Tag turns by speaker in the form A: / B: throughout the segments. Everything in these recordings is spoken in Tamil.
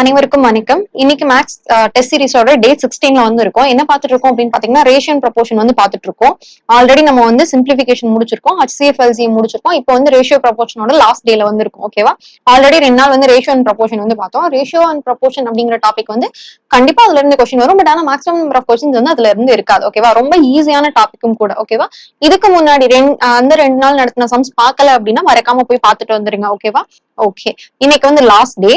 A: அனைவருக்கும் வணக்கம். இன்னைக்கு மேக்ஸ் டெஸ்ட் சீரிஸோட டே சிக்ஸ்டீன்ல வந்து இருக்கோம் என்ன பார்த்துட்டு இருக்கோம் அப்படின்னு பாத்தீங்கன்னா ரேஷியன் ப்ரொபோஷன் வந்து பார்த்துட்டு இருக்கோம் ஆல்ரெடி நம்ம வந்து சிம்பிளிஃபிகேஷன் முடிச்சிருக்கோம். HCFLC முடிச்சிருக்கோம். இப்போ வந்து ரேஷியோ ப்ரொபோஷனோட லாஸ்ட் டேல வந்து இருக்கும் ஓகேவா ஆல்ரெடி ரெண்டு நாள் வந்து ரேஷியோ அண்ட் ப்ரொபோஷன் வந்து பார்த்தோம். ரேஷியோ அண்ட் ப்ரொபோஷன் அப்படிங்கிற டாபிக் வந்து கண்டிப்பா அதுல இருந்து கொஸ்டின் வரும். பட் ஆனா மேக்ஸிமம் நம்பர் ஆஃப் கொஸ்டின்ஸ் வந்து அதுல இருந்து இருக்காது ஓகேவா ரொம்ப ஈஸியான டாபிக்கும் கூட ஓகேவா இதுக்கு முன்னாடி ரெண்டு அந்த ரெண்டு நாள் நடத்தின சம்ஸ் பார்க்கல அப்படின்னா மறக்காம போய் பார்த்துட்டு வந்துருங்க ஓகேவா ஓகே இன்னைக்கு வந்து லாஸ்ட் டே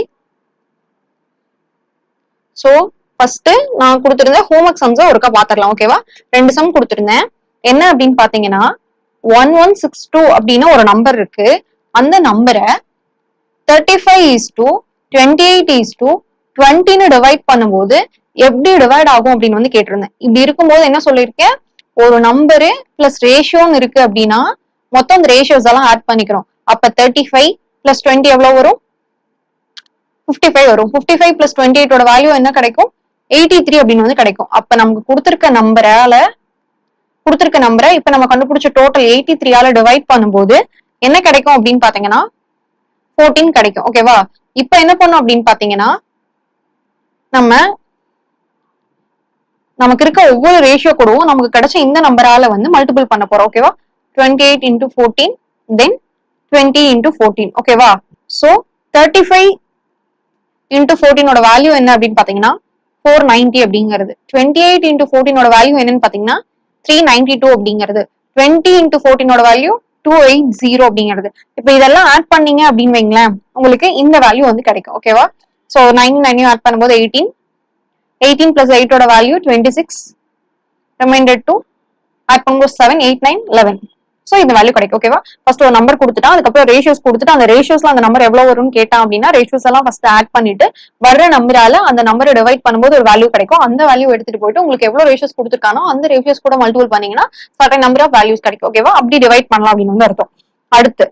A: சோ ஃபர்ஸ்ட் நான் கொடுத்திருந்த ஹோம்ஒர்க் சம்ஸை ஒருக்கா பாத்திரலாம் ஓகேவா ரெண்டு சம் கொடுத்திருந்தேன். என்ன அப்படின்னு பாத்தீங்கன்னா ஒன் ஒன் சிக்ஸ் டூ அப்படின்னு ஒரு நம்பர் இருக்கு. அந்த நம்பரை thirty five is to twenty eight is to டுவெண்ட்டின்னு divide பண்ணும்போது எப்படி டிவைட் ஆகும் அப்படின்னு வந்து கேட்டிருந்தேன். இப்படி இருக்கும்போது என்ன சொல்லியிருக்கேன்? ஒரு நம்பரு பிளஸ் ரேஷியோன்னு இருக்கு அப்படின்னா மொத்தம் அந்த ரேஷியோஸ் எல்லாம் ஆட் பண்ணிக்கிறோம். அப்ப தேர்ட்டி ஃபைவ் பிளஸ் டுவெண்ட்டி எவ்வளவு வரும்? ஃபிஃப்டி ஃபைவ் வரும். ஃபிஃப்டி ஃபைவ் பிளஸ் டுவெண்ட்டி எயிட்டோட வேல்யூ என்ன கிடைக்கும்? எயிட்டி த்ரீ அப்படின்னு வந்து கிடைக்கும். அப்ப நமக்கு கொடுத்துருக்க நம்பரால கொடுத்துருக்க நம்பரை இப்ப நம்ம கண்டுபிடிச்ச டோட்டல் எயிட்டி த்ரீயால டிவைட் பண்ணும்போது என்ன கிடைக்கும் அப்படின்னு பாத்தீங்கன்னா ஃபோர்டீன் கிடைக்கும். ஓகேவா இப்ப என்ன பண்ணும் அப்படின்னு பாத்தீங்கன்னா நம்ம நமக்கு இருக்க ஒவ்வொரு ரேஷியோ கூடவும் நமக்கு கிடைச்ச இந்த நம்பரால வந்து மல்டிபிள் பண்ண போறோம். ஓகேவா twenty eight into fourteen then twenty into fourteen ஓகேவா சோ தேர்ட்டி ஃபைவ் இன்டூ ஃபோர்டீனோட வேல்யூ என்ன அப்படின்னு பாத்தீங்கன்னா ஃபோர் நைன்டி அப்படிங்கிறது. டுவெண்ட்டி எயிட் இன்டூ ஃபோர்டீனோட வேல்யூ என்னன்னு பாத்தீங்கன்னா த்ரீ நைன்டி டூ அப்படிங்கிறது. டுவெண்ட்டி இன்டூ ஃபோர்டீனோட வேல்யூ டூ எயிட் ஜீரோ அப்படிங்கிறது. இப்போ இதெல்லாம் ஆட் பண்ணீங்க அப்படின்னு வைங்களேன் உங்களுக்கு இந்த வேல்யூ வந்து கிடைக்கும் ஓகேவா ஸோ நைன் நைனையும் ஆட் பண்ணும்போது eighteen eighteen plus எயிட்டோட value twenty six remainder two add பண்ணும்போது seven eight nine eleven so இந்த வேல்யூ கிடைக்கும் ஓகேவா ஃபர்ஸ்ட் ஒரு நம்பர் கொடுத்துட்டா அதுக்கப்புறம் ரேஷியோஸ் கொடுத்துட்டு அந்த ரேஷியோஸ்ல அந்த நம்பர் எவ்வளவு வரும்னு கேட்டா அப்படின்னா ரேஷியோஸ் எல்லாம் ஃபர்ஸ்ட் ஆட் பண்ணிட்டு வர்ற நம்பரால அந்த நம்பரை டிவைட் பண்ணும்போது ஒரு வேல்யூ கிடைக்கும். அந்த வேல்யூ எடுத்துட்டு போயிட்டு உங்களுக்கு எவ்வளவு ரேஷியோஸ் கொடுத்துருக்கானோ அந்த ரேஷியோஸ் கூட மல்டிபிள் பண்ணீங்கன்னா சர்டன் நம்பர் ஆஃப் வேல்யூஸ் கிடைக்கும் ஓகேவா அப்படி டிவைட் பண்ணலாம் அப்படின்னு வந்து அர்த்தம். அடுத்து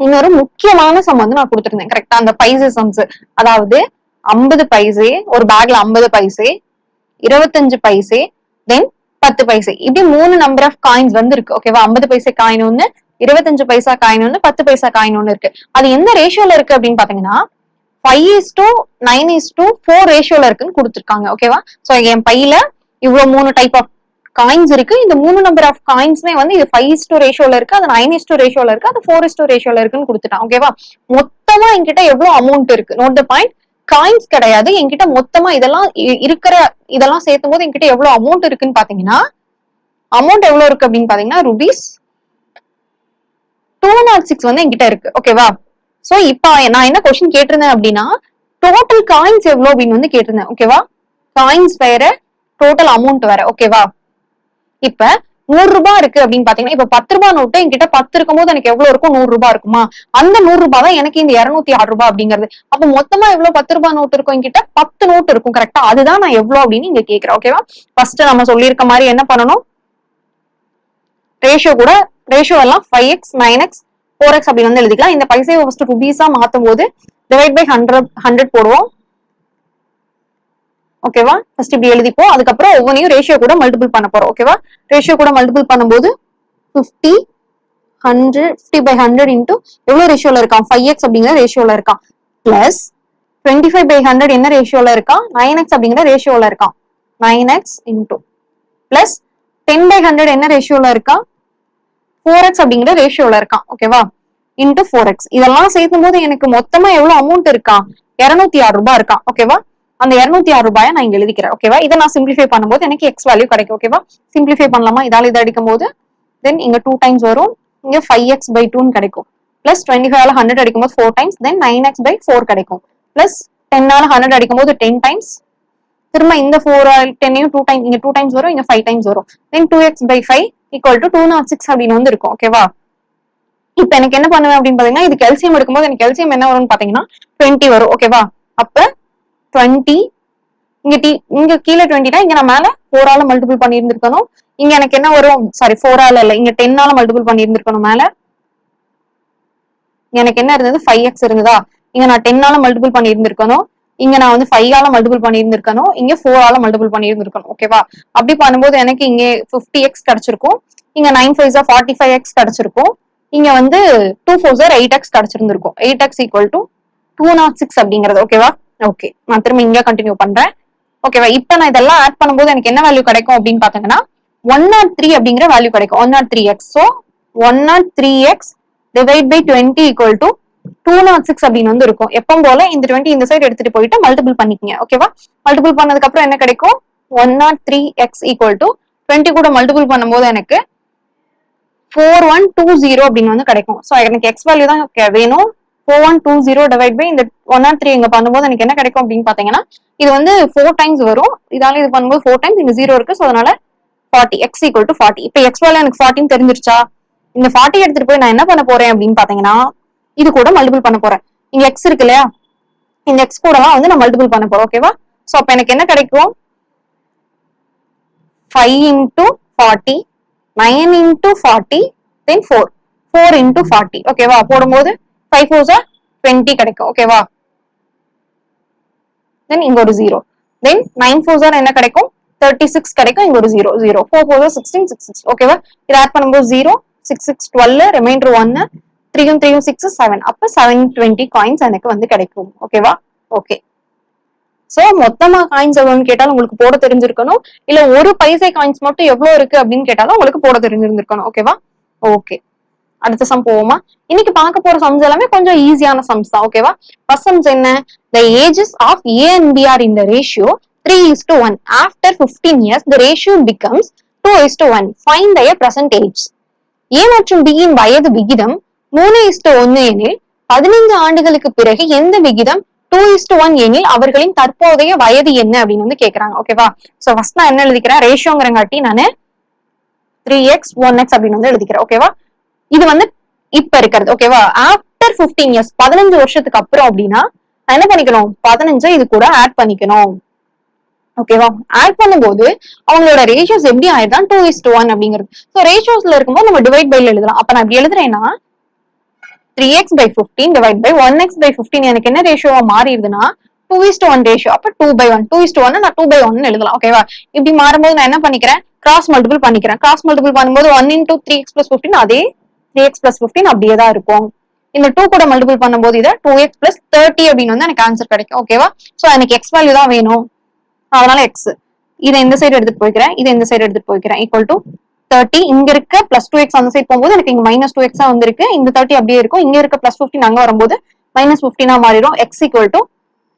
A: இன்னொரு முக்கியமான சம் வந்து நான் கொடுத்துருந்தேன் கரெக்டா அந்த பைசே சம்ஸ் அதாவது ஐம்பது பைசே ஒரு பேக்ல ஐம்பது பைசே இருபத்தஞ்சு பைசே தென் பத்து பைசை. இப்படி மூணு நம்பர் ஆஃப் காயின்ஸ் வந்து இருக்கு ஓகேவா ஐம்பது பைசை காயின் ஒண்ணு இருபத்தஞ்சு பைசா காயின் ஒண்ணு பத்து பைசா காயின் ஒண்ணு இருக்கு. அது எந்த ரேஷியோல இருக்கு அப்படின்னு பாத்தீங்கன்னா five is to nine is to four ரேஷியோல இருக்குன்னு கொடுத்துருக்காங்க ஓகேவா சோ என் பையில இவ்வளவு மூணு டைப் ஆஃப் காயின்ஸ் இருக்கு. இந்த மூணு நம்பர் ஆஃப் காயின்ஸ்மே வந்து இது ஃபைவ் இஸ் டூ ரேஷியோல இருக்கு அது நைன் இஸ் டூ ரேஷியோல இருக்கு அது ஃபோர் இஸ் டூ ரேஷியோல இருக்குன்னு கொடுத்துட்டான் ஓகேவா மொத்தமா என்கிட்ட எவ்வளவு அமௌண்ட் இருக்கு? நோட் த பாயிண்ட் காயின்ஸ் கிடையாது. என்கிட்ட மொத்தமா இதெல்லாம் இருக்கிற இதெல்லாம் சேர்த்தும் போது என்கிட்ட எவ்வளவு அமௌண்ட் இருக்குன்னு பாத்தீங்கன்னா அமௌண்ட் எவ்வளவு இருக்கு அப்படின்னு பாத்தீங்கன்னா ருபீஸ் டூ நாட் சிக்ஸ் வந்து என்கிட்ட இருக்கு. ஓகேவா சோ இப்ப நான் என்ன கொஸ்டின் கேட்டிருந்தேன் அப்படின்னா டோட்டல் காயின்ஸ் எவ்வளவு அப்படின்னு வந்து கேட்டிருந்தேன். ஓகேவா காயின்ஸ் வேற டோட்டல் அமௌண்ட் வேற. ஓகேவா இப்ப நூறு ரூபாய் இருக்கு அப்படின்னு பாத்தீங்கன்னா இப்ப பத்து ரூபாய் நோட்டு என்கிட்ட பத்து இருக்கும்போது எனக்கு எவ்வளவு இருக்கும் நூறு ரூபாய் இருக்குமா? அந்த நூறு ரூபாய் தான் எனக்கு இந்த இருநூத்தி ஆறு ரூபாய் அப்படிங்கிறது. அப்ப மொத்தமா எவ்வளவு பத்து ரூபாய் நோட்டு இருக்கும் என்கிட்ட பத்து நோட்டு இருக்கும் கரெக்டா அதுதான் நான் எவ்வளவு அப்படின்னு இங்க கேக்குறேன் ஓகேவா ஃபர்ஸ்ட் நம்ம சொல்லியிருக்க மாதிரி என்ன பண்ணணும்? ரேஷியோ கூட ரேஷியோ எல்லாம் five x nine x four x அப்படின்னு வந்து எழுதிக்கலாம். இந்த பைசை ஃபர்ஸ்ட் ருபீஸா மாத்தும் போது டிவைட் பை ஹண்ட்ரட் ஹண்ட்ரட் போடுவோம். ஓகேவா ஃபர்ஸ்ட் இப்படி எழுதிப்போம். அதுக்கப்புறம் ஒவ்வொன்றையும் ரேஷியோ கூட மல்டிபிள் பண்ண போறோம். ஓகேவா ரேஷியோ கூட மல்டிபிள் பண்ணும்போது fifty hundred fifty by hundred into எவ்வளோ ரேஷியோல இருக்கான்? ஃபைவ் எக்ஸ் அப்படிங்கிற ரேஷியோல இருக்கான். Plus twenty five by hundred என்ன ரேஷியோல இருக்கான்? நைன் எக்ஸ் அப்படிங்கிற ரேஷியோல இருக்கான். Nine x into plus ten by hundred என்ன ரேஷியோல இருக்கான்? ஃபோர் எக்ஸ் அப்படிங்கிற ரேஷியோல இருக்கான். ஓகேவா இன்டூ ஃபோர் எக்ஸ் இதெல்லாம் சேர்க்கும் போது எனக்கு மொத்தமா எவ்வளவு அமௌண்ட் இருக்கா? இருநூத்தி ஆறு ரூபாய் இருக்கான் ஓகேவா அந்த இருநூத்தி ஆறு ரூபாய் நான் இங்க எழுதிக்கிறேன் ஓகேவா இதை நான் சிம்பிளிஃபை பண்ணும்போது எனக்கு எக்ஸ் வேல்யூ கிடைக்கும் ஓகேவா சிம்பிளிஃபை பண்ணலாமா? இதால இதை அடிக்கும் போது தென் இங்க டூ டைம்ஸ் வரும். இங்க ஃபைவ் எக்ஸ் பை டூன்னு கிடைக்கும். பிளஸ் டுவெண்ட்டி ஃபைவ்ல ஹண்ட்ரட் அடிக்கும் போது four times then nine x by four கிடைக்கும். பிளஸ் டென்னால ஹண்ட்ரட் அடிக்கும் போது டென் டைம்ஸ் திரும்ப இந்த ஃபோர் டென்னையும் டூ டைம் இங்க டூ டைம்ஸ் வரும் இங்க ஃபைவ் டைம்ஸ் வரும். Then two x by five equal to two nought six அப்படின்னு வந்து இருக்கும் ஓகேவா இப்ப எனக்கு என்ன பண்ணுவேன் அப்படின்னு பாத்தீங்கன்னா இது கெல்சியம் எடுக்கும்போது எனக்கு கெல்சியம் என்ன வரும்னு பாத்தீங்கன்னா டுவெண்ட்டி வரும் ஓகேவா அப்ப டுவெண்ட்டி இங்க டி இங்க கீழே டுவெண்ட்டினா இங்க நான் மேல ஃபோரால மல்டிபிள் பண்ணியிருந்திருக்கணும். இங்க எனக்கு என்ன வரும்? சாரி ஃபோரால இல்ல. இங்க டென்னால மல்டிபிள் பண்ணியிருந்திருக்கணும் மேல. எனக்கு என்ன இருந்தது? ஃபைவ் எக்ஸ் இருந்ததா? இங்க நான் டென்னால மல்டிபிள் பண்ணியிருந்திருக்கணும். இங்க நான் வந்து ஃபைவ் ஆல மல்டிபிள் பண்ணியிருந்திருக்கணும். இங்க ஃபோர் ஆல மல்டிபிள் பண்ணியிருந்திருக்கணும். ஓகேவா அப்படி பண்ணும்போது எனக்கு இங்க ஃபிஃப்டி எக்ஸ் கிடைச்சிருக்கும். இங்க nine five forty five x கிடைச்சிருக்கும். இங்க வந்து two four eight x கிடைச்சிருந்திருக்கும். Eight x equal to two nought six அப்படிங்கிறது. ஓகேவா ஓகே நான் திரும்ப இங்க கண்டினியூ பண்றேன். ஓகேவா இப்போ நான் இதெல்லாம் ஆட் பண்ணும்போது எனக்கு என்ன வேல்யூ கிடைக்கும் அப்படின்னு பாத்தீங்கன்னா ஒன் நாட் த்ரீ அப்படிங்கிற வேல்யூ கிடைக்கும். One nought three x so one nought three x divide by twenty equal to two nought six அப்படின்னு வந்து இருக்கும். எப்பவும் போல இந்த டுவெண்ட்டி இந்த சைடு எடுத்துட்டு போயிட்டு மல்டிபிள் பண்ணிக்கங்க. ஓகேவா மல்டிபிள் பண்ணதுக்கு அப்புறம் என்ன கிடைக்கும்? One nought three x equal to twenty கூட மல்டிபிள் பண்ணும்போது எனக்கு ஃபோர் ஒன் டூ ஜீரோ அப்படின்னு வந்து கிடைக்கும். ஸோ எனக்கு எக்ஸ் வேல்யூ தான் வேணும். Four one two zero divide by இந்த ஒன் நாட் த்ரீ இங்க பண்ணும்போது எனக்கு என்ன கிடைக்கும் அப்படின்னு பாத்தீங்கன்னா இது வந்து ஃபோர் டைம்ஸ் வரும். இதால இது பண்ணும்போது ஃபோர் டைம்ஸ் இங்க ஜீரோ இருக்கு. ஸோ அதனால forty x equal to forty இப்போ எக்ஸ் எனக்கு ஃபார்ட்டின்னு தெரிஞ்சிருச்சா? இந்த ஃபார்ட்டி எடுத்துட்டு போய் நான் என்ன பண்ண போறேன் அப்படின்னு பாத்தீங்கன்னா இது கூட மல்டிபிள் பண்ண போறேன். இங்க எக்ஸ் இருக்கு இல்லையா? இந்த எக்ஸ் கூடலாம் வந்து நான் மல்டிபிள் பண்ண போறேன் ஓகேவா ஸோ அப்ப எனக்கு என்ன கிடைக்கும்? Five into forty nine into forty then four four into forty ஓகேவா போடும்போது ஃபைவ் ஃபோர் சார் டுவெண்ட்டி கிடைக்கும் ஓகேவா தென் இங்க ஒரு zero then nine four sir என்ன கிடைக்கும்? தேர்ட்டி சிக்ஸ் கிடைக்கும் இங்க ஒரு zero zero four four sixteen six six ஓகேவா இது ஆட் பண்ணும்போது zero six six twelve remainder ஒன்னு த்ரீயும் த்ரீயும் சிக்ஸ் செவன் அப்ப செவன் டுவெண்ட்டி காயின்ஸ் எனக்கு வந்து கிடைக்கும் ஓகேவா ஓகே சோ மொத்தமா காயின்ஸ் எவ்வளவு கேட்டாலும் உங்களுக்கு போட தெரிஞ்சிருக்கணும். இல்ல ஒரு பைசை காயின்ஸ் மட்டும் எவ்வளவு இருக்கு அப்படின்னு கேட்டாலும் உங்களுக்கு போட தெரிஞ்சிருந்திருக்கணும் ஓகேவா ஓகே அடுத்த சம் போவோமா இன்னைக்கு பார்க்க போற சம்ஸ் எல்லாமே கொஞ்சம் ஈஸியான சம்ஸ் தான் ஓகேவா ஃபர்ஸ்ட் சம்ஸ் என்ன? The ages of A and B are in the ratio three is to one after fifteen years the ratio becomes two is to one find the present age A மற்றும் பியின் வயது விகிதம் மூணு இஸ்டு ஒன்னு எனில் பதினைந்து ஆண்டுகளுக்கு பிறகு எந்த விகிதம் டூ இஸ்டு ஒன் எனில் அவர்களின் தற்போதைய வயது என்ன அப்படின்னு வந்து கேக்குறாங்க ஓகேவா சோ ஃபர்ஸ்ட் நான் என்ன எழுதிக்கிறேன்? ரேஷியோங்கிறங்காட்டி நானு த்ரீ எக்ஸ் ஒன் எக்ஸ் அப்படின்னு வந்து எழுதிக்கிறேன் ஓகேவா இது வந்து இப்ப இருக்கிறது ஓகேவா ஆஃப்டர் 15 இயர்ஸ் பதினஞ்சு வருஷத்துக்கு அப்புறம் அப்படின்னா நான் என்ன பண்ணிக்கணும்? பதினஞ்சு இது கூட ஆட் பண்ணிக்கணும். ஓகேவா ஆட் பண்ணும்போது அவங்களோட ரேஷியோஸ் எப்படி ஆயிடுதான் டூ இஸ் ஒன் அப்படிங்கிறது. ஸோ ரேஷியோஸ்ல இருக்கும்போது நம்ம டிவைட் பைல எழுதலாம். அப்ப நான் இப்படி எழுதுறேன்னா three x by fifteen divide by one x by fifteen எனக்கு என்ன ரேஷியோவா மாறிடுதுன்னா டூ இஸ் ஒன் ரேஷியோ அப்ப two by one two is one நான் டூ பை ஒன் எழுதலாம். ஓகேவா இப்படி மாறும்போது நான் என்ன பண்ணிக்கிறேன்? கிராஸ் மல்டிபிள் பண்ணிக்கிறேன். கிராஸ் மல்டிபிள் பண்ணும்போது one into three x plus fifteen அதே த்ரீ எக்ஸ் பிளஸ் ஃபிஃப்டின் அப்படியே தான் இருக்கும். இந்த டூ கூட மல்டிபிள் பண்ணும்போது இதை டூ எக்ஸ் பிளஸ் தேர்ட்டி அப்படின்னு வந்து எனக்கு ஆன்சர் கிடைக்கும். ஓகேவா சோ எனக்கு எக்ஸ் வேல்யூ தான் வேணும். அதனால எக்ஸ் இதை இந்த சைடு எடுத்துட்டு போய்க்கிறேன். இதை இந்த சைடு எடுத்துட்டு போய்க்கிறேன். ஈக்குவல் டு தேர்ட்டி இங்க இருக்க பிளஸ் டூ எக்ஸ் அந்த சைட் போகும்போது எனக்கு இங்க மைனஸ் டூ எக்ஸா வந்திருக்கு. இந்த தேர்ட்டி அப்படியே இருக்கும். இங்க இருக்க பிளஸ் பிப்டீன் அங்க வரும்போது மைனஸ் பிப்டீனா மாறிடும். எக்ஸ் ஈக்குவல் டு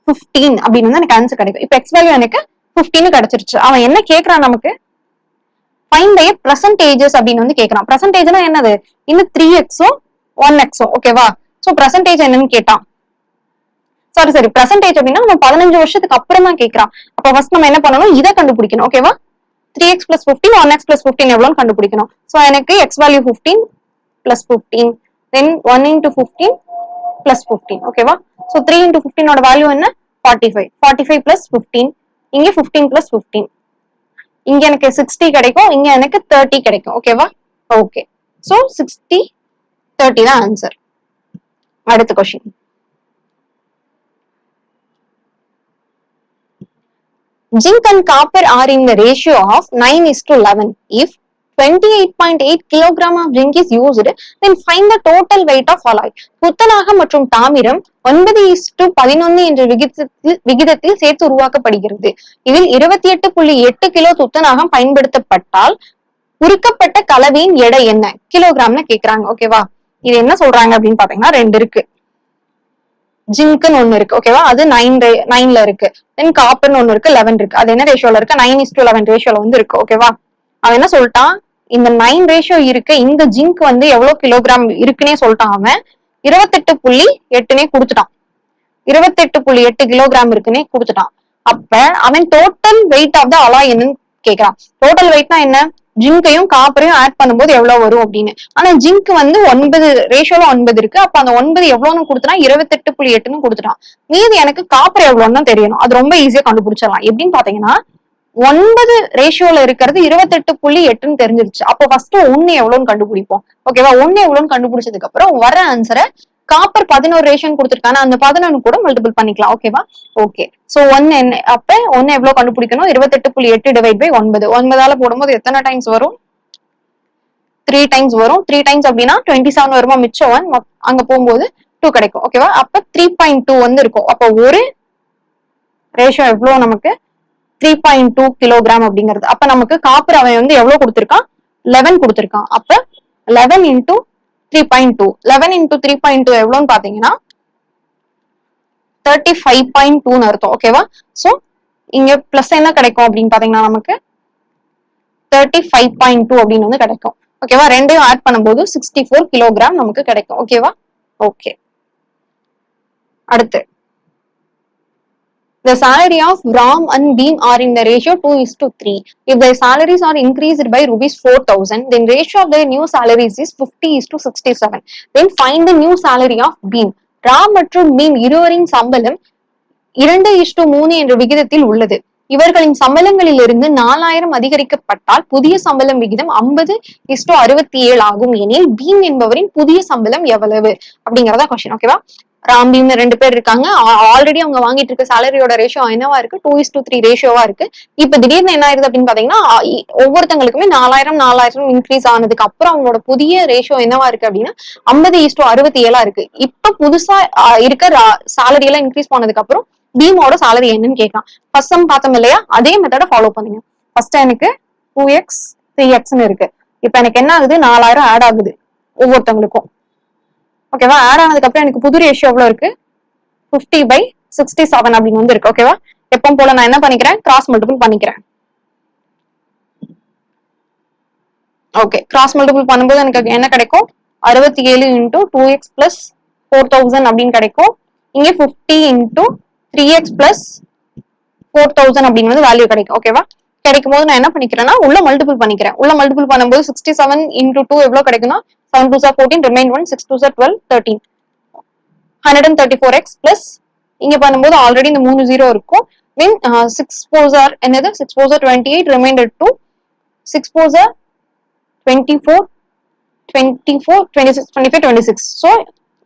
A: ஃபிஃப்டீன் அப்படின்னு வந்து எனக்கு ஆன்சர் கிடைக்கும். இப்போ எக்ஸ் வேல்யூ எனக்கு பிப்டீன் கிடைச்சிருச்சு. அவன் என்ன கேட்கறான் நமக்கு? ஃபைன் டைய பிரசன்டேஜஸ் அப்படின்னு வந்து கேட்கறான் பிரசன்டேஜ்னா என்னது? இன்னும் த்ரீ எக்ஸும் ஒன் எக்ஸும் ஓகேவா சோ பிரசன்டேஜ் என்னன்னு கேட்டான். சாரி சாரி பிரசன்டேஜ் அப்படின்னா நம்ம பதினஞ்சு வருஷத்துக்கு அப்புறம் தான் கேட்கறான் அப்ப ஃபர்ஸ்ட் நம்ம என்ன பண்ணணும்? இதை கண்டுபிடிக்கணும். ஓகேவா three x plus fifteen one x plus fifteen எவ்வளோன்னு கண்டுபிடிக்கணும். ஸோ எனக்கு x value fifteen plus fifteen then one into fifteen plus fifteen ஓகேவா ஸோ த்ரீ இன்டூ ஃபிஃப்டீனோட வேல்யூ என்ன forty five forty five plus fifteen இங்கே ஃபிஃப்டீன் பிளஸ் ஃபிஃப்டீன் இங்க எனக்கு சிக்ஸ்டி கிடைக்கும் இங்க எனக்கு தேர்ட்டி கிடைக்கும். ஓகேவா ஓகே ஸோ சிக்ஸ்டி தேர்ட்டி தான் ஆன்சர் அடுத்த question zinc and copper are in the ratio of nine is to eleven if 28.8 kilogram of zinc is used, then find the total weight of alloy. புத்தனாக மற்றும் தாமிரம் ஒன்பது இஸ்டு பதினொன்னு என்ற விகிதத்தில் விகிதத்தில் சேர்த்து உருவாக்கப்படுகிறது. இதில் இருபத்தி எட்டு புள்ளி எட்டு கிலோ துத்தநாகம் பயன்படுத்தப்பட்டால் உருக்கப்பட்ட கலவையின் எடை என்ன? கிலோகிராம்னு கேக்குறாங்க. ஓகேவா இது என்ன சொல்றாங்க அப்படின்னு பாத்தீங்கன்னா ரெண்டு இருக்கு. ஜிங்க்னு ஒண்ணு இருக்கு. ஓகேவா அது நைன் நைன்ல இருக்கு. தென் காப்பர்னு ஒண்ணு இருக்கு. லெவன் இருக்கு. அது என்ன ரேஷியோல இருக்கு? நைன் இஸ் டு லெவன் ரேஷியோல வந்து இருக்கு. ஓகேவா அவன் என்ன சொல்லிட்டான்? இந்த நைன் ரேஷியோ இருக்கு. இந்த ஜிங்க் வந்து எவ்வளவு கிலோகிராம் இருக்குன்னே சொல்லிட்டான் அவன். இருபத்தெட்டு புள்ளி எட்டுனே கொடுத்துட்டான். இருபத்தெட்டு புள்ளி எட்டு கிலோகிராம் இருக்குன்னே கொடுத்துட்டான். அப்ப அவன் டோட்டல் வெயிட் ஆஃப் த அலா என்னன்னு கேக்குறான். டோட்டல் வெயிட்னா என்ன? ஜிங்கையும் காப்பரையும் ஆட் பண்ணும்போது எவ்வளவு வரும் அப்படின்னு. ஆனா ஜிங்க் வந்து ஒன்பது ரேஷியோல ஒன்பது இருக்கு. அப்ப அந்த ஒன்பது எவ்வளவுன்னு கொடுத்துனா இருபத்தெட்டு புள்ளி எட்டுன்னு கொடுத்துட்டான். மீதி எனக்கு காப்பர் எவ்வளவுன்னு தான் தெரியணும். அது ரொம்ப ஈஸியா கண்டுபிடிச்சிடலாம். எப்படின்னு பாத்தீங்கன்னா ஒன்பது ரேஷியோல இருக்கிறது இருபத்தெட்டு புள்ளி எட்டுன்னு தெரிஞ்சிருச்சு. அப்போ ஃபர்ஸ்ட் ஒன்னு எவ்வளவுன்னு கண்டுபிடிப்போம். ஓகேவா ஒன்னு எவ்வளவுன்னு கண்டுபிடிச்சதுக்கு அப்புறம் வர ஆன்சரை காப்பர் பதினோரு ரேஷன் கொடுத்துருக்காங்க அந்த பதினொன்னு கூட மல்டிபிள் பண்ணிக்கலாம். ஓகேவா ஓகே சோ ஒன்னு என்ன? அப்ப ஒன்னு எவ்வளவு கண்டுபிடிக்கணும்? இருபத்தெட்டு புள்ளி எட்டு டிவைட் பை ஒன்பது. ஒன்பதால போடும்போது எத்தனை டைம்ஸ் வரும்? த்ரீ டைம்ஸ் வரும். த்ரீ டைம்ஸ் அப்படின்னா டுவெண்ட்டி செவன் வருமா மிச்சம்? ஒன் அங்க போகும்போது டூ கிடைக்கும். ஓகேவா அப்ப த்ரீ பாயிண்ட் டூ வந்து இருக்கும். அப்போ ஒரு ரேஷியோ எவ்வளவு நமக்கு? த்ரீ பாயிண்ட் டூ கிலோகிராம் அப்படிங்கிறது. அப்ப நமக்கு காப்பர் அவன் வந்து எவ்வளவு கொடுத்துருக்கான்? லெவன் கொடுத்துருக்கான். அப்ப eleven into three point two eleven into three point two எவ்வளோன்னு பாத்தீங்கன்னா தேர்ட்டி ஃபைவ் பாயிண்ட் டூன்னு அர்த்தம். ஓகேவா சோ இங்க பிளஸ் என்ன கிடைக்கும் அப்படின்னு பாத்தீங்கன்னா நமக்கு தேர்ட்டி ஃபைவ் பாயிண்ட் டூ அப்படின்னு வந்து கிடைக்கும். ஓகேவா ரெண்டையும் ஆட் பண்ணும்போது சிக்ஸ்டி ஃபோர் கிலோகிராம் நமக்கு கிடைக்கும். ஓகேவா ஓகே அடுத்து. The salary of Ram and Beam are in the ratio 2 is to 3. If their salaries are increased by rupees 4000, then ratio of their new salaries is 50 is to 67. Then find the new salary of Beam. Ram மற்றும் பீம் இருவரின் சம்பளம் இரண்டு இஷ்டு மூணு என்ற விகிதத்தில் உள்ளது இவர்களின் சம்பளங்களிலிருந்து நாலாயிரம் அதிகரிக்கப்பட்டால் புதிய சம்பளம் விகிதம் ஐம்பது இஸ்டோ அறுபத்தி ஏழு ஆகும் எனில் பீம் என்பவரின் புதிய சம்பளம் எவ்வளவு அப்படிங்கறதா கொஸ்டின் ஓகேவா ராம் ரெண்டு பேர் இருக்காங்க. ஆல்ரெடி அவங்க வாங்கிட்டு இருக்க சேலரியோட ரேஷியோ என்னவா இருக்கு? டூ இஸ் டூ த்ரீ ரேஷியோவா இருக்கு. இப்ப திடீர்னு என்ன ஆயிருது அப்படின்னு பாத்தீங்கன்னா இ- ஒவ்வொருத்தங்களுக்குமே நாலாயிரம் நாலாயிரம் இன்க்ரீஸ் ஆனதுக்கு அப்புறம் அவங்களோட புதிய ரேஷியோ என்னவா இருக்கு அப்படின்னா ஐம்பது இஸ் அறுபத்தி ஏழா இருக்கு. இப்ப புதுசா இருக்க சேலரி எல்லாம் இன்க்ரீஸ் போனதுக்கு அப்புறம் பீமோட சேலரி என்னன்னு கேட்கலாம். ஃபர்ஸ்ட் சம் பார்த்தோம் இல்லையா? அதே மெத்தட ஃபாலோ பண்ணுங்க. ஃபர்ஸ்ட் எனக்கு டூ எக்ஸ் த்ரீ எக்ஸ்னு இருக்கு. இப்ப எனக்கு என்ன ஆகுது? நாலாயிரம் ஆட் ஆகுது. ஒவ்வொருத்தவங்களுக்கும். ஓகேவா ஆட் ஆனதுக்கு அப்புறம் எனக்கு புது ரேஷியோ எவ்வளவு இருக்கு? 50 பை சிக்ஸ்டி செவன் அப்படின்னு வந்து இருக்கு. ஓகேவா எப்பவும் போல நான் என்ன பண்ணிக்கிறேன்? கிராஸ் மல்டிபிள் பண்ணிக்கிறேன். ஓகே கிராஸ் மல்டிபிள் பண்ணும்போது எனக்கு என்ன கிடைக்கும்? அறுபத்தி ஏழு into two x plus four thousand அப்படின்னு கிடைக்கும். இங்கே fifty into three x plus four thousand அப்படிங்கிறது வேல்யூ கிடைக்கும். ஓகேவா கிடைக்கும் போது நான் என்ன பண்ணிக்கிறேன்னா உள்ள மல்டிபிள் பண்ணிக்கிறேன். உள்ள மல்டிபிள் பண்ணும்போது சிக்ஸ்டி செவன் இன்டூ டூ எவ்வளோ கிடைக்கும்னா seven two sir fourteen remain one six two sir twelve thirteen hundred and thirty four x plus இங்க பண்ணும்போது ஆல்ரெடி இந்த மூணு ஜீரோ இருக்கும். மீன் சிக்ஸ் ஃபோர் ஆர் என்னது? Six four twenty eight reminder two six four twenty four twenty four twenty six twenty five twenty six so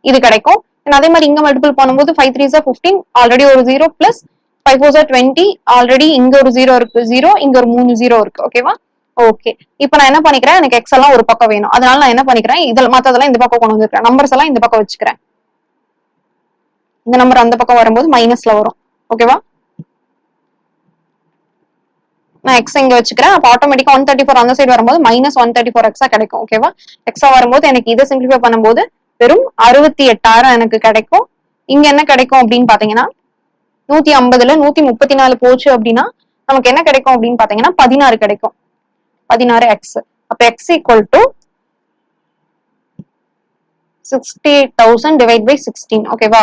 A: இது கிடைக்கும். And அதே மாதிரி இங்க மல்டிபிள் பண்ணும்போது ஃபைவ் த்ரீ சார் ஃபிஃப்டீன் ஆல்ரெடி ஒரு zero plus five four sir twenty already இங்க ஒரு ஜீரோ இருக்கு. ஜீரோ இங்க ஒரு மூணு ஜீரோ இருக்கு. ஓகேவா ஓகே இப்போ நான் என்ன பண்ணிக்கிறேன்? எனக்கு எக்ஸ் எல்லாம் ஒரு பக்கம் வேணும். அதனால நான் என்ன பண்ணிக்கிறேன்? இதில் மற்றதெல்லாம் இந்த பக்கம் கொண்டு வந்துருக்கேன் நம்பர்ஸ் எல்லாம் இந்த பக்கம் வச்சுக்கிறேன். இந்த நம்பர் அந்த பக்கம் வரும்போது மைனஸ்ல வரும். ஓகேவா நான் எக்ஸ் இங்க வச்சுக்கிறேன். அப்போ ஆட்டோமேட்டிக்கா ஒன் தேர்ட்டி ஃபோர் அந்த சைடு வரும்போது மைனஸ் ஒன் தேர்ட்டி ஃபோர் எக்ஸா கிடைக்கும். ஓகேவா எக்ஸா வரும்போது எனக்கு இதை சிம்பிளிஃபை பண்ணும்போது வெறும் அறுபத்தி எட்டாயிரம் எனக்கு கிடைக்கும். இங்க என்ன கிடைக்கும் அப்படின்னு பாத்தீங்கன்னா நூத்தி ஐம்பதுல நூத்தி முப்பத்தி நாலு போச்சு அப்படின்னா நமக்கு என்ன கிடைக்கும் அப்படின்னு பாத்தீங்கன்னா பதினாறு கிடைக்கும். பதினாறு எக்ஸ் அப்ப x equal to sixty thousand divide by sixteen ஓகேவா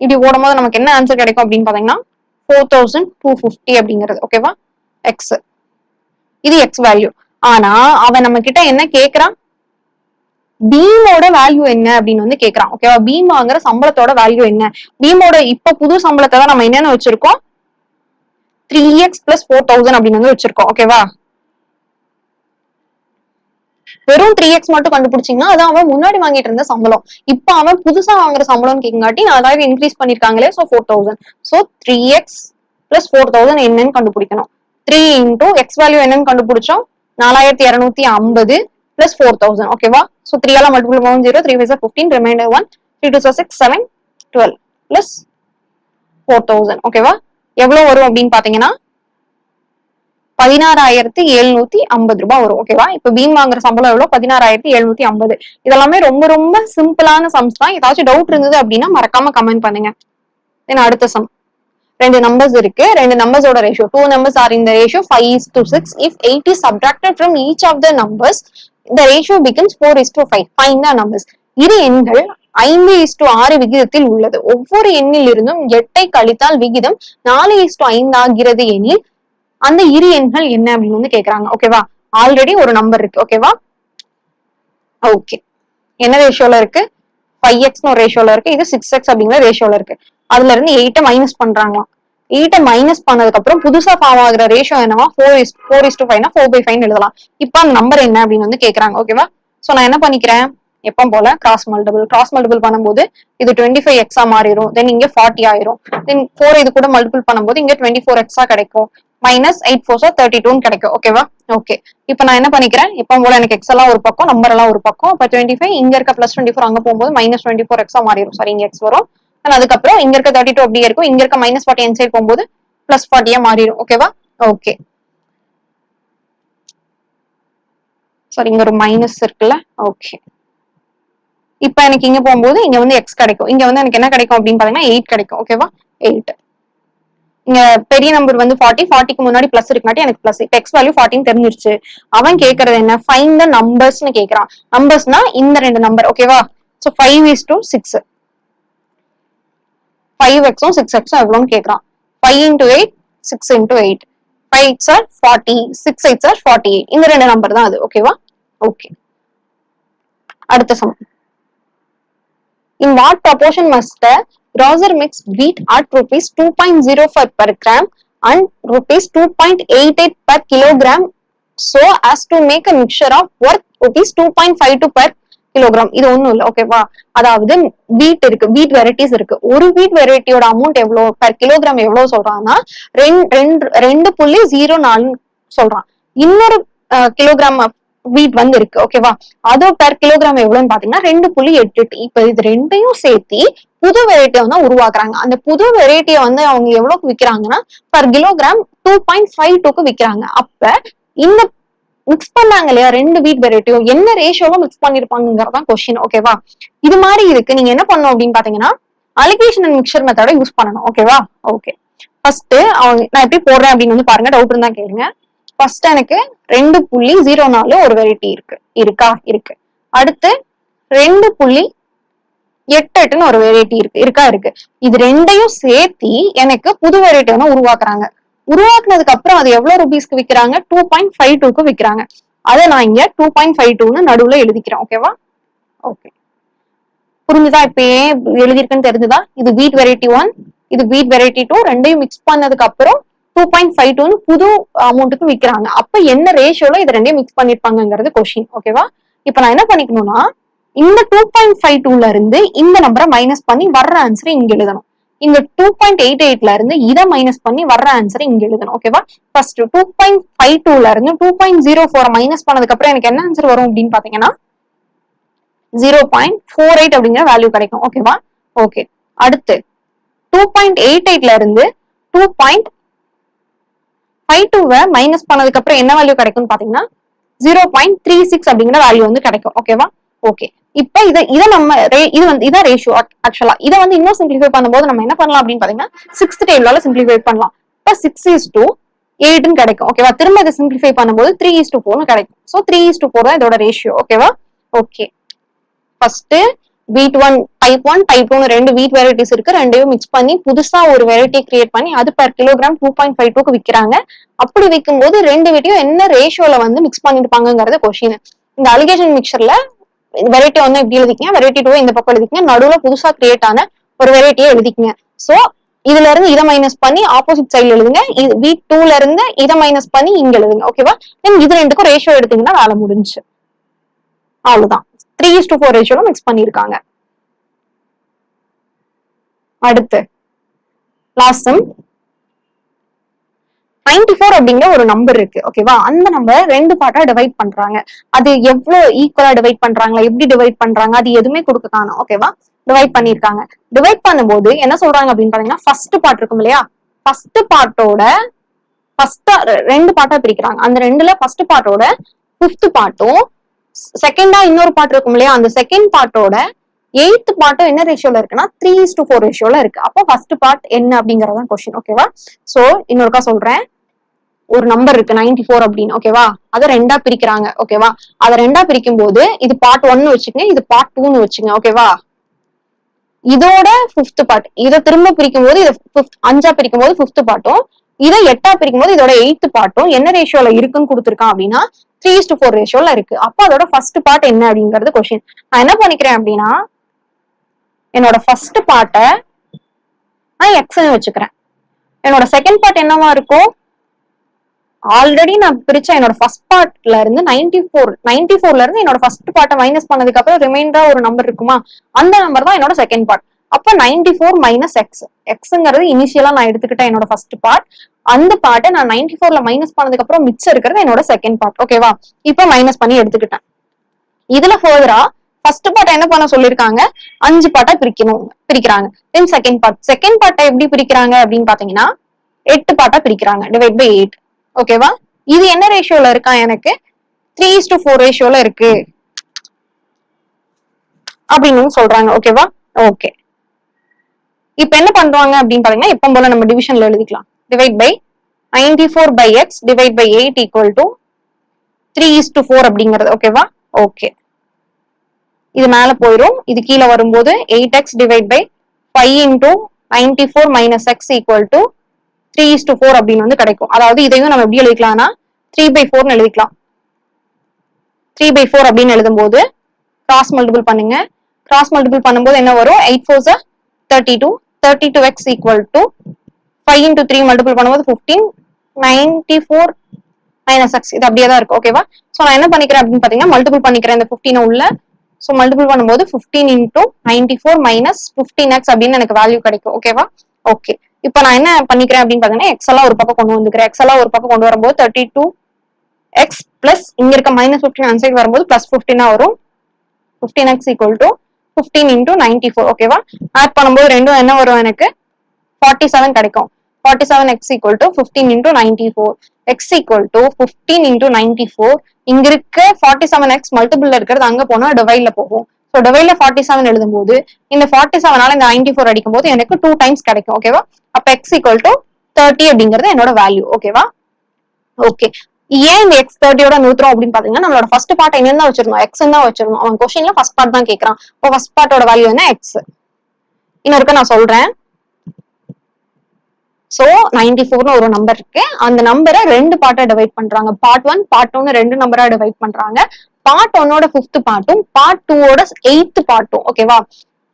A: இப்படி ஓடும் போது நமக்கு என்ன ஆன்சர் கிடைக்கும் அப்படின்னு பாத்தீங்கன்னா ஃபோர் தௌசண்ட் டூ ஃபிஃப்டி அப்படிங்கிறது. ஓகேவா எக்ஸ் இது எக்ஸ் வேல்யூ ஆனா அவன் நம்ம கிட்ட என்ன கேக்குறான்? பீமோட வேல்யூ என்ன அப்படின்னு வந்து கேக்குறான். ஓகேவா பீம் வாங்குற சம்பளத்தோட வேல்யூ என்ன? பீமோட இப்ப புது சம்பளத்தை தான் நம்ம என்னென்ன வச்சிருக்கோம்? Three x plus four thousand அப்படின்னு வந்து வச்சிருக்கோம். ஓகேவா வெறும் த்ரீ எக்ஸ் மட்டும் கண்டுபிடிச்சீங்கன்னா அது அவன் முன்னாடி வாங்கிட்டு இருந்த சம்பளம். இப்போ அவன் புதுசா வாங்குற சம்பளம் கேட்காட்டி அதாவது increase பண்ணிருக்காங்களே so four thousand so three x plus four thousand என்னன்னு கண்டுபிடிக்கணும். த்ரீ இன்டூ எக்ஸ் வேல்யூ என்னன்னு கண்டுபிடிச்சோம். நாலாயிரத்தி இருநூத்தி ஐம்பது பிளஸ் ஃபோர் தௌசண்ட் ஓகேவா ஸோ த்ரீ எல்லாம் மல்டிபிள் பவுன் zero three five fifteen remainder one three two six seven twelve plus four thousand ஓகேவா எவ்வளவு வரும் அப்படின்னு பாத்தீங்கன்னா பதினாறாயிரத்தி எழுநூத்தி ஐம்பது ரூபாய் வரும். ஓகேவா இப்ப பீம் வாங்குற சம்பளம் எவ்வளவு பதினாறாயிரத்தி எழுநூத்தி ஐம்பது. இதெல்லாமே ரொம்ப ரொம்ப சிம்பிளான சம்ஸ் தான். ஏதாச்சும் டவுட் இருந்தது அப்படின்னா மறக்காம கமெண்ட் பண்ணுங்க. தென் அடுத்த சம் ரெண்டு நம்பர்ஸ் இருக்கு. ரெண்டு நம்பர்ஸோட ratio two numbers are in the ratio five is to six if eight is subtracted from each of the numbers இந்த ratio becomes four is to five five தான் நம்பர்ஸ் இரு எண்கள் ஐந்து இஸ் டு ஆறு விகிதத்தில் உள்ளது. ஒவ்வொரு எண்ணில் இருந்தும் எட்டை கழித்தால் விகிதம் நாலு இஸ் டு ஐந்து ஆகிறது எனில் அந்த இரு எண்கள் என்ன அப்படின்னு வந்து கேக்குறாங்க. ஓகேவா ஆல்ரெடி ஒரு நம்பர் இருக்கு. ஓகேவா ஓகே என்ன ரேஷியோல இருக்கு? ஃபைவ் எக்ஸ்னு ஒரு ரேஷியோல இருக்கு. இது சிக்ஸ் எக்ஸ் அப்படிங்கிற ரேஷியோல இருக்கு. அதுல இருந்து எயிட்ட மைனஸ் பண்றாங்களாம். எயிட்ட மைனஸ் பண்ணதுக்கு அப்புறம் புதுசா ஃபார்ம் ஆகுற ரேஷியோ என்னவா? Four is four is to ஃபைவ்னா four by five எழுதலாம். இப்போ அந்த நம்பர் என்ன அப்படின்னு வந்து கேக்குறாங்க. ஓகேவா சோ நான் என்ன பண்ணிக்கிறேன்? எப்போ போல? கிராஸ் மல்டிபிள் கிராஸ் மல்டிபிள் பண்ணும்போது இது டுவெண்ட்டி ஃபைவ் எக்ஸா மாறிடும். தென் இங்க ஃபார்ட்டி ஆயிரும். தென் ஃபோர் இது கூட மல்டிபிள் பண்ணும்போது இங்க டுவெண்ட்டி ஃபோர் எக்ஸா கிடைக்கும். Minus eight four sir thirty டூன்னு கிடைக்கும். ஓகேவா ஓகே இப்போ நான் என்ன பண்ணிக்கிறேன்? இப்போ போல எனக்கு எக்ஸ் எல்லாம் ஒரு பக்கம் நம்பர் எல்லாம் ஒரு பக்கம். இப்போ டுவெண்ட்டி ஃபைவ் இங்க இருக்க பிளஸ் டுவெண்ட்டி ஃபோர் அங்க போகும்போது மைனஸ் டுவெண்ட்டி ஃபோர் எக்ஸா மாறிடும். சாரி இங்க எக்ஸ் வரும். அண்ட் அதுக்கப்புறம் இங்க இருக்க தேர்ட்டி டூ அப்படியே இருக்கும். இங்க இருக்க மைனஸ் ஃபார்ட்டி என் சைடு போகும்போது பிளஸ் ஃபார்ட்டியா மாறிடும். ஓகேவா ஓகே சாரி இங்க ஒரு மைனஸ் இருக்குல்ல? ஓகே இப்போ எனக்கு இங்க போகும்போது இங்க வந்து எக்ஸ் கிடைக்கும். இங்க வந்து எனக்கு என்ன கிடைக்கும் அப்படின்னு பாத்தீங்கன்னா எயிட் கிடைக்கும். ஓகேவா எயிட் பெரிய நம்பர் வந்து ஃபார்ட்டி ஃபார்ட்டிக்கு முன்னாடி பிளஸ் இருக்காட்டி எனக்கு பிளஸ் எக்ஸ் வேல்யூ ஃபார்ட்டின்னு தெரிஞ்சிருச்சு. அவன் கேக்குறது என்ன? ஃபைன் த நம்பர்ஸ்னு கேக்குறான். நம்பர்ஸ்னா இந்த ரெண்டு நம்பர் ஓகேவா so five is to six five எக்ஸும் சிக்ஸ் எக்ஸும் எவ்வளோன்னு கேக்குறான். Five into eight six into eight five eights are forty six eights are forty eight இந்த ரெண்டு நம்பர் தான் அது ஓகேவா ஓகே அடுத்த sum in what proportion must the per gram wheat at rupees 2.05 per gram and rupees 2.88 per kilogram. So as to make a mixture of worth rupees 2.52 per kilogram இது ஒண்ணும் இல்லை ஓகேவா அதாவது வீட் இருக்கு வீட் வெரைட்டிஸ் இருக்கு. ஒரு வீட் வெரைட்டியோட அமௌண்ட் எவ்வளோ பர் கிலோகிராம் எவ்வளவு சொல்றான்னா ரெண்டு ரெண்டு ரெண்டு புள்ளி ஜீரோ நாலு சொல்றான். இன்னொரு கிலோகிராம் வீட் வந்து இருக்கு ஓகேவா அதோ பெர் கிலோகிராம் எவ்வளவுன்னு பாத்தீங்கன்னா ரெண்டு புள்ளி எட்டு இப்ப இது ரெண்டையும் சேர்த்து புது வெரைட்டியை வந்து உருவாக்குறாங்க. அந்த புது வெரைட்டியை வந்து அவங்க எவ்வளவுக்கு விக்கிறாங்கன்னா per kilogram two point five டூக்கு விக்கிறாங்க. அப்ப இந்த மிக்ஸ் பண்ணாங்க இல்லையா ரெண்டு வீட் வெரைட்டியும் என்ன ரேஷியோல மிக்ஸ் பண்ணிருப்பாங்கிறதான் கொஸ்டின் ஓகேவா இது மாதிரி இருக்கு. நீங்க என்ன பண்ணணும் அப்படின்னு பாத்தீங்கன்னா அலிகேஷன் அண்ட் மிக்சர் மெத்தட யூஸ் பண்ணணும் ஓகேவா ஓகே ஃபர்ஸ்ட் அவங்க நான் எப்படி போடுறேன் அப்படின்னு வந்து பாருங்க டவுட் இருந்தா கேளுங்க. ஃபர்ஸ்ட் எனக்கு ரெண்டு புள்ளி ஜீரோ நாலு ஒரு வெரைட்டி இருக்கு. இருக்கா? இருக்கு. அடுத்து ரெண்டு புள்ளி எட்டு எட்டுன்னு ஒரு வெரைட்டி இருக்கு. இருக்கா? இருக்கு. இது ரெண்டையும் சேர்த்தி எனக்கு புது வெரைட்டி ஒன்று உருவாக்குறாங்க. உருவாக்குனதுக்கு அப்புறம் அது எவ்வளவு ருபீஸ்க்கு விற்கிறாங்க டூ பாயிண்ட் ஃபைவ் டூக்கு விற்கிறாங்க அதை நான் இங்க டூ பாயிண்ட் ஃபைவ் டூன்னு நடுவுல எழுதிக்கிறேன். ஓகேவா ஓகே புரிஞ்சுதா? இப்ப ஏன் எழுதியிருக்குன்னு தெரிஞ்சுதா? இது வீட் வெரைட்டி ஒன் இது வீட் வெரைட்டி டூ ரெண்டையும் மிக்ஸ் பண்ணதுக்கு அப்புறம் டூ பாயிண்ட் ஃபைவ் டூன்னு புது அமௌண்ட்டுக்கு விற்கிறாங்க அப்ப என்ன ரேஷியோல இது ரெண்டையும் மிக்ஸ் பண்ணிருப்பாங்கிறது கொஸ்டின் ஓகேவா இப்ப நான் என்ன பண்ணிக்கணும்னா இந்த டூ பாயிண்ட் ஃபைவ் டூல இருந்து இந்த நம்பரை மைனஸ் பண்ணி வர்ற ஆன்சரை இங்க எழுதணும். இந்த டூ பாயிண்ட் எயிட் எயிட்ல இருந்து இதை மைனஸ் பண்ணி வர்ற ஆன்சரை இங்க எழுதணும். ஓகேவா ஃபர்ஸ்ட் டூ பாயிண்ட் ஃபைவ் டூல இருந்து two point zero four minus பண்ணதுக்கு அப்புறம் எனக்கு என்ன ஆன்சர் வரும் அப்படின்னு பாத்தீங்கன்னா ஜீரோ பாயிண்ட் ஃபோர் எயிட் அப்படிங்கிற வேல்யூ கிடைக்கும். ஓகேவா ஓகே அடுத்து டூ பாயிண்ட் எயிட் எயிட்ல இருந்து டூ பாயிண்ட் ஃபைவ் டூவை மைனஸ் பண்ணதுக்கு அப்புறம் என்ன வேல்யூ கிடைக்கும்னு பாத்தீங்கன்னா ஜீரோ பாயிண்ட் த்ரீ சிக்ஸ் அப்படிங்கிற வேல்யூ வந்து கிடைக்கும். ஓகேவா ஓகே இப்ப இத இதை நம்ம இது வந்து இதான் ரேஷியோ ஆக்சுவலா இதை வந்து இன்னும் சிம்பிளிஃபை பண்ணும்போது நம்ம என்ன பண்ணலாம் அப்படின்னு பாத்தீங்கன்னா சிக்ஸ்த் டேபிளால சிம்பிளிஃபை பண்ணலாம். இப்ப சிக்ஸ் இஸ் டூ எயிட்னு கிடைக்கும். ஓகேவா திரும்ப இதை சிம்பிளிஃபை பண்ணும்போது த்ரீ இஸ் டூ ஃபோர்னு கிடைக்கும். So three is two four தான் இதோட ரேஷியோ ஓகேவா okay first wheat one type one type one ரெண்டு வீட் வெரைட்டிஸ் இருக்கு. ரெண்டையும் மிக்ஸ் பண்ணி புதுசா ஒரு வெரைட்டி கிரியேட் பண்ணி அது per kilogram two point five டூக்கு விற்கிறாங்க அப்படி விற்கும் போது ரெண்டு வீட்டையும் என்ன ரேஷியோல வந்து மிக்ஸ் பண்ணிருப்பாங்கிறது கொஸ்டின் இந்த அலிகேஷன் மிக்சர்ல வெரைட்டி ஒன்னு இப்படி எழுதிக்கங்க. வெரைட்டி டூ இந்த பக்கம் எழுதிக்கங்க. நடுவுல புதுசா கிரியேட் ஆன ஒரு வெரைட்டியை எழுதிக்கங்க. சோ இதுல இருந்து இதை மைனஸ் பண்ணி ஆப்போசிட் சைட்ல எழுதுங்க. இது வீட் டூல இருந்து இதை மைனஸ் பண்ணி இங்க எழுதுங்க. ஓகேவா தென் இது ரெண்டுக்கும் ரேஷியோ எடுத்தீங்கன்னா வேலை முடிஞ்சுச்சு. அவ்வளவுதான். த்ரீ இஸ் டு ஃபோர் ரேஷியோல மிக்ஸ் பண்ணிருக்காங்க. அடுத்து லாஸ்ட் சம் நைன்டி ஃபோர் அப்படிங்கிற ஒரு நம்பர் இருக்கு. ஓகேவா அந்த நம்பர் ரெண்டு பார்ட்டா டிவைட் பண்றாங்க. அது எவ்வளவு ஈக்குவலா டிவைட் பண்றாங்களா? எப்படி டிவைட் பண்றாங்க? அது எதுவுமே கொடுக்க காணும். ஓகேவா டிவைட் பண்ணிருக்காங்க. டிவைட் பண்ணும்போது என்ன சொல்றாங்க அப்படின்னு பாத்தீங்கன்னா ஃபர்ஸ்ட் பார்ட் இருக்கும் இல்லையா? ஃபர்ஸ்ட் பார்ட்டோட ஃபர்ஸ்ட் ரெண்டு பார்ட்டா பிரிக்கிறாங்க. அந்த ரெண்டுல ஃபர்ஸ்ட் பார்ட்டோட ஃபிஃப்த் பார்ட்டும் செகண்டா இன்னொரு பாட்டு இருக்கும் இல்லையா? அந்த செகண்ட் பாட்டோட எயித் பாட்டும் என்ன ரேஷியோல இருக்குன்னா த்ரீ இஸ் டு ஃபோர் ரேஷியோல இருக்கு. அப்போ ஃபர்ஸ்ட் பார்ட் என்ன அப்படிங்கறதான் கொஸ்டின் ஓகேவா சோ இன்னொருக்கா சொல்றேன். ஒரு நம்பர் இருக்கு நைன்டி ஃபோர் அப்படின்னு ஓகேவா அதை ரெண்டா பிரிக்கிறாங்க ஓகேவா அதை ரெண்டா பிரிக்கும் போது இது பார்ட் ஒன்னு வச்சுங்க இது பார்ட் டூன்னு வச்சுங்க ஓகேவா இதோட ஃபிஃப்த் பார்ட் இதை திரும்ப பிரிக்கும் போது இது ஃபிஃப்த் அஞ்சா பிரிக்கும் போது ஃபிஃப்த் பார்ட்டும் இதை எட்டா பிரிக்கும் போது இதோட எயித்து பார்ட்டும் என்ன ரேஷியோல இருக்குன்னு கொடுத்துருக்கான் அப்படின்னா த்ரீ டு ஃபோர் ரேஷியோல இருக்கு. அப்போ அதோட ஃபர்ஸ்ட் பார்ட் என்ன அப்படிங்கிறது கொஸ்டின் நான் என்ன பண்ணிக்கிறேன் அப்படின்னா என்னோட ஃபர்ஸ்ட் பார்ட்டை நான் எக்ஸ்னு வச்சுக்கிறேன். என்னோட செகண்ட் பார்ட் என்னவா இருக்கும்? ஆல்ரெடி நான் பிரிச்ச என்னோட ஃபர்ஸ்ட் பார்ட்ல இருந்து நைன்டி ஃபோர் நைன்டி ஃபோர்ல இருந்து என்னோட ஃபர்ஸ்ட் பார்ட்டை மைனஸ் பண்ணதுக்கு அப்புறம் ரிமைண்டரா ஒரு நம்பர் இருக்குமா? அந்த நம்பர் தான் என்னோட செகண்ட் பார்ட் அப்ப நைன்டி ஃபோர் மைனஸ் எக்ஸ் எக்ஸ்ங்கிறது இனிஷியலா நான் எடுத்துக்கிட்டேன் என்னோட ஃபர்ஸ்ட் பார்ட் அந்த பார்ட்டை நான் நைன்டி ஃபோர்ல மைனஸ் பண்ணதுக்கு அப்புறம் மிச்சம் இருக்கிறது என்னோட செகண்ட் பார்ட் ஓகேவா இப்போ மைனஸ் பண்ணி எடுத்துக்கிட்டேன். இதுல ஃபர்தரா ஃபர்ஸ்ட் பார்ட்டை என்ன பண்ண சொல்லிருக்காங்க? அஞ்சு பார்ட்டா பிரிக்கணும். பிரிக்கிறாங்க. தென் செகண்ட் பார்ட் செகண்ட் பார்ட்டை எப்படி பிரிக்கிறாங்க அப்படின்னு பாத்தீங்கன்னா எட்டு பார்ட்டா பிரிக்கிறாங்க. டிவைட் பை எயிட் ஓகேவா இது என்ன ரேஷியோல இருக்கா எனக்கு? த்ரீ டு ஃபோர் ரேஷியோல இருக்கு. அப்படின்னு சொல்றாங்க. ஓகேவா ஓகே இப்ப என்ன பண்றாங்க அப்படின்னு பாத்தீங்கன்னா எப்போ போல நம்ம டிவிஷன்ல எழுதிக்கலாம். Divide by ninety four by x divide by eight equal to three is to four அப்படிங்கிறது ஓகேவா ஓகே இது மேல போயிடும் இது கீழே வரும்போது eight x divide by five into ninety four minus x equal to three is to four அப்படின்னு வந்து கிடைக்கும். அதாவது இதையும் நம்ம எப்படி எழுதிக்கலாம்னா த்ரீ பை ஃபோர்னு எழுதிக்கலாம். த்ரீ பை ஃபோர் அப்படின்னு எழுதும்போது கிராஸ் மல்டிபிள் பண்ணுங்க. கிராஸ் மல்டிபிள் பண்ணும்போது என்ன வரும்? Eight four thirty two thirty two x equal to five into three multiple பண்ணும்போது fifteen ninety four minus x இது அப்படியே தான் இருக்கு ஓகேவா ஸோ நான் என்ன பண்ணிக்கிறேன் அப்படின்னு பார்த்தீங்கன்னா மல்டிபிள் பண்ணிக்கிறேன். இந்த ஃபிஃப்டின் உள்ள. ஸோ மல்டிபிள் பண்ணும்போது fifteen into ninety four minus fifteen x அப்படின்னு எனக்கு வேல்யூ கிடைக்கும். ஓகேவா ஓகே இப்போ நான் என்ன பண்ணிக்கிறேன் அப்படின்னு பார்த்தீங்கன்னா எக்ஸ் எல்லாம் ஒரு பக்கம் கொண்டு வந்துக்கிறேன். எக்ஸ் எல்லாம் ஒரு பக்கம் கொண்டு வரும்போது தேர்ட்டி டூ எக்ஸ் பிளஸ் இங்க இருக்க மைனஸ் ஃபிஃப்டின் அன்சைட் வரும்போது பிளஸ் ஃபிஃப்டினா வரும். Fifteen x equal to fifteen into ninety four ஓகேவா ஆட் பண்ணும்போது ரெண்டும் என்ன வரும் எனக்கு? ஃபார்ட்டி செவன் கிடைக்கும். Forty seven x equal to fifteen into ninety four x equal to fifteen into ninety four இங்க இருக்க ஃபார்ட்டி செவன் எக்ஸ் மல்டிபிள் இருக்கிறது அங்க போனா டிவைட்ல போகும். ஸோ டிவைட்ல ஃபார்ட்டி செவன் எழுதும் போது இந்த ஃபார்ட்டி செவனால இந்த நைன்டி ஃபோர் அடிக்கும் போது எனக்கு டூ டைம்ஸ் கிடைக்கும் ஓகேவா அப்ப எக்ஸ் ஈக்குவல் டு தேர்ட்டி அப்படிங்கிறது என்னோட வேல்யூ ஓகேவா ஓகே ஏன் இந்த எக்ஸ் தேர்ட்டியோட நிறுத்துறோம் அப்படின்னு பாத்தீங்கன்னா நம்மளோட ஃபர்ஸ்ட் பார்ட் என்னன்னு தான் வச்சிருந்தோம் எக்ஸ் தான் வச்சிருந்தோம். அவன் கொஸ்டின்ல ஃபர்ஸ்ட் பார்ட் தான் கேட்கறான் இப்போ ஃபர்ஸ்ட் பார்ட்டோட வேல்யூ என்ன? எக்ஸ் இன்னொருக்க நான் சொல்றேன். சோ நைன்டி ஃபோர்னு ஒரு நம்பர் இருக்கு. அந்த நம்பரை ரெண்டு பார்ட்டா டிவைட் பண்றாங்க. பார்ட் ஒன் பார்ட் ஒன்னு ரெண்டு நம்பரா டிவைட் பண்றாங்க. பார்ட் ஒன்னோட ஃபிஃப்த் பார்ட்டும் பார்ட் டூவோட எயித்து பார்ட்டும் ஓகேவா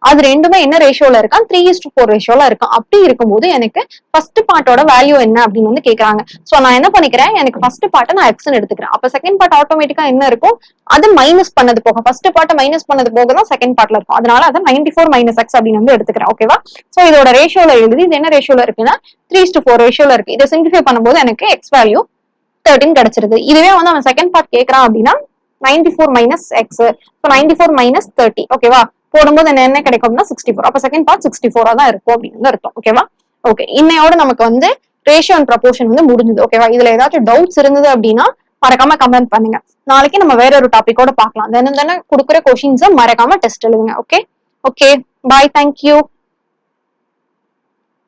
A: அது ரெண்டுமே என்ன ரேஷியோல இருக்கா? த்ரீ இஸ் டு ஃபோர் ரேஷியோல இருக்கும் அப்படி இருக்கும்போது எனக்கு ஃபர்ஸ்ட் பார்ட்டோட வேல்யூ என்ன அப்படின்னு வந்து கேக்குறாங்க. சோ நான் என்ன பண்ணிக்கிறேன்? எனக்கு ஃபர்ஸ்ட் பார்ட்டை நான் எக்ஸ்னு எடுத்துக்கிறேன். அப்ப செகண்ட் பார்ட் ஆட்டோமேட்டிக்கா என்ன இருக்கும் அது மைனஸ் பண்ணது போக ஃபர்ஸ்ட் பார்ட்டை மைனஸ் பண்ணது போக தான் செகண்ட் பார்ட்ல இருக்கும். அதனால அதை நைன்டி ஃபோர் மைனஸ் எக்ஸ் அப்படின்னு வந்து எடுத்துக்கிறேன். ஓகேவா சோ இதோட ரேஷியோல எழுதி இது என்ன ரேஷியோல இருக்குன்னா த்ரீ டு ஃபோர் ரேஷியோல இருக்கு. இதை சிம்பிளிஃபை பண்ணும்போது எனக்கு எக்ஸ் வேல்யூ தேர்ட்டின் கிடைச்சிருது. இதுவே வந்து அவன் செகண்ட் பார்ட் கேட்கறான் அப்படின்னா ninety four minus x so ninety four minus thirty ஓகேவா போடும்போது என்ன என்ன கிடைக்கும் அப்படின்னா சிக்ஸ்டி ஃபோர் அப்போ செகண்ட் பார்ட் சிக்ஸ்டி ஃபோரா தான் இருக்கும் அப்படின்னு வந்து அர்த்தம் ஓகேவா ஓகே இன்னையோட நமக்கு வந்து ரேஷியோ அண்ட் ப்ரப்போர்ஷன் வந்து முடிஞ்சது. ஓகேவா இதுல ஏதாச்சும் டவுட்ஸ் இருந்தது அப்படின்னா மறக்காம கமெண்ட் பண்ணுங்க. நாளைக்கு நம்ம வேற ஒரு டாபிக்கோட பார்க்கலாம். தினம் தினம் கொடுக்குற கொஷின்ஸை மறக்காம டெஸ்ட் எழுதுங்க. Okay okay bye thank you